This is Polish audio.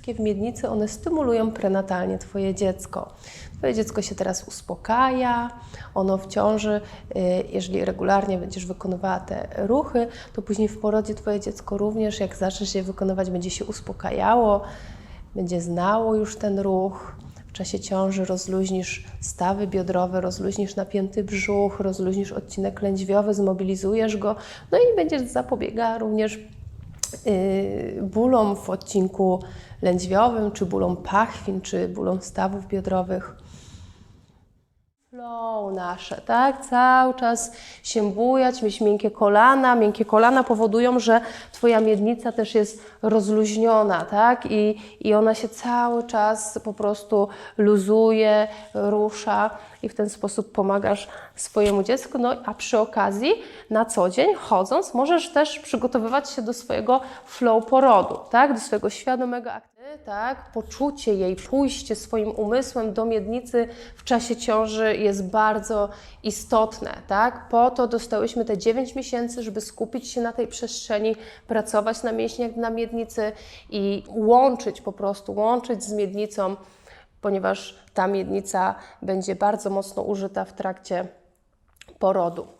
wszystkie w miednicy, one stymulują prenatalnie Twoje dziecko. Twoje dziecko się teraz uspokaja, ono w ciąży, y, jeżeli regularnie będziesz wykonywała te ruchy, to później w porodzie Twoje dziecko również, jak zaczniesz je wykonywać, będzie się uspokajało, będzie znało już ten ruch. W czasie ciąży rozluźnisz stawy biodrowe, rozluźnisz napięty brzuch, rozluźnisz odcinek lędźwiowy, zmobilizujesz go, no i będziesz zapobiegała również bólom w odcinku lędźwiowym, czy bólom pachwin, czy bólom stawów biodrowych. Flow nasze, tak? Cały czas się bujać, mieć miękkie kolana. Miękkie kolana powodują, że Twoja miednica też jest rozluźniona, tak? I, I ona się cały czas po prostu luzuje, rusza i w ten sposób pomagasz swojemu dziecku. No a przy okazji na co dzień chodząc możesz też przygotowywać się do swojego flow porodu, tak? Do swojego świadomego aktu. Tak, poczucie jej, pójście swoim umysłem do miednicy w czasie ciąży jest bardzo istotne. Tak? Po to dostałyśmy te 9 miesięcy, żeby skupić się na tej przestrzeni, pracować na mięśniach na miednicy i łączyć po prostu, łączyć z miednicą, ponieważ ta miednica będzie bardzo mocno użyta w trakcie porodu.